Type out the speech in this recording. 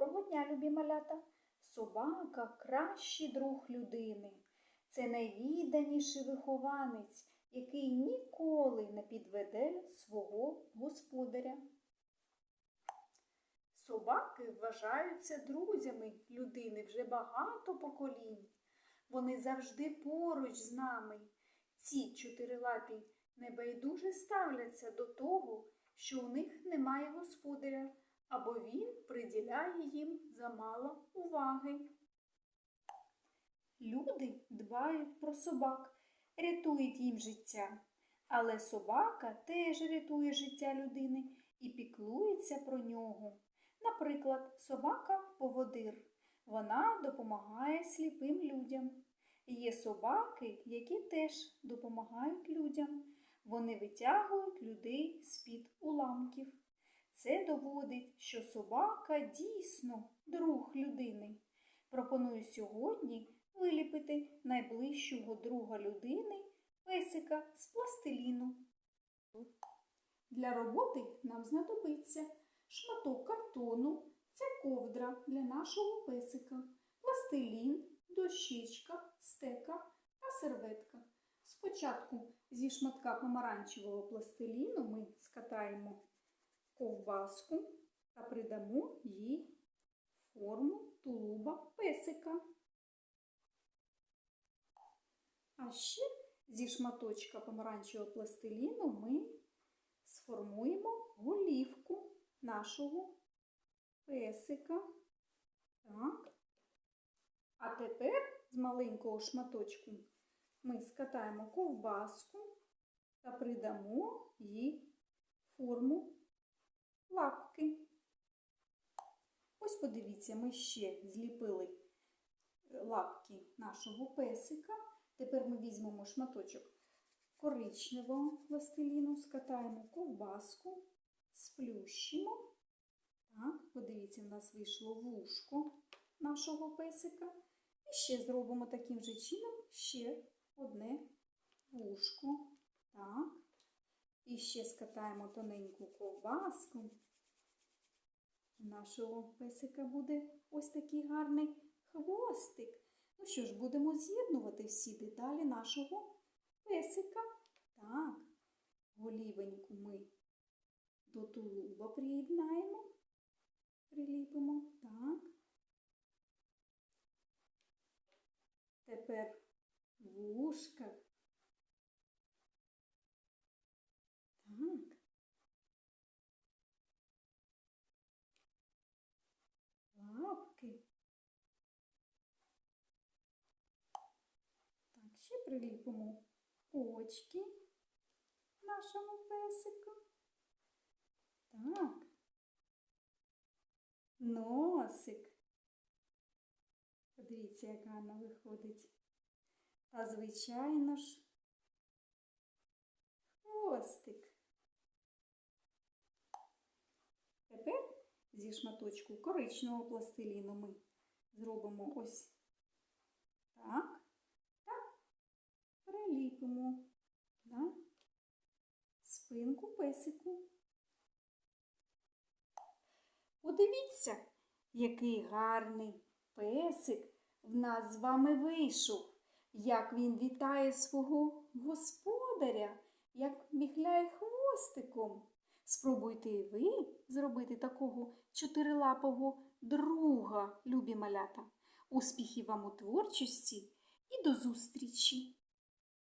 Доброго дня, любі малята! Собака кращий друг людини. Це найвідданіший вихованець, який ніколи не підведе свого господаря. Собаки вважаються друзями людини вже багато поколінь. Вони завжди поруч з нами. Ці чотирилапі небайдуже ставляться до того, що у них немає господаря, або він приділяє їм замало уваги. Люди дбають про собак, рятують їм життя. Але собака теж рятує життя людини і піклується про нього. Наприклад, собака-поводир. Вона допомагає сліпим людям. Є собаки, які теж допомагають людям. Вони витягують людей з-під уламків. Це доводить, що собака дійсно друг людини. Пропоную сьогодні виліпити найближчого друга людини песика з пластиліну. Для роботи нам знадобиться шматок картону, це ковдра для нашого песика, пластилін, дощечка, стека та серветка. Спочатку зі шматка помаранчевого пластиліну ми скатаємо ковбаску та придамо їй форму тулуба песика. А ще зі шматочка помаранчевого пластиліну ми сформуємо голівку нашого песика. Так. А тепер з маленького шматочку ми скатаємо ковбаску та придамо їй форму лапки. Ось подивіться, ми ще зліпили лапки нашого песика. Тепер ми візьмемо шматочок коричневого пластиліну, скатаємо ковбаску, сплющимо. Так, подивіться, в нас вийшло вушко нашого песика. І ще зробимо таким же чином ще одне вушко. Так. І ще скатаємо тоненьку ковбаску. У нашого песика буде ось такий гарний хвостик. Ну що ж, будемо з'єднувати всі деталі нашого песика. Так, голівеньку ми до тулуба приєднаємо, приліпимо. Так. Тепер вушка. Так. Лапки. Так, ще приліпимо очки нашому песику. Так. Носик. Подивіться, як гарно виходить. Та, звичайно ж, хвостик. Тепер зі шматочку коричневого пластиліну ми зробимо ось так та приліпимо на спинку песику. Подивіться, який гарний песик в нас з вами вийшов, як він вітає свого господаря, як міхляє хвостиком. Спробуйте і ви зробити такого чотирилапого друга, любі малята. Успіхів вам у творчості і до зустрічі!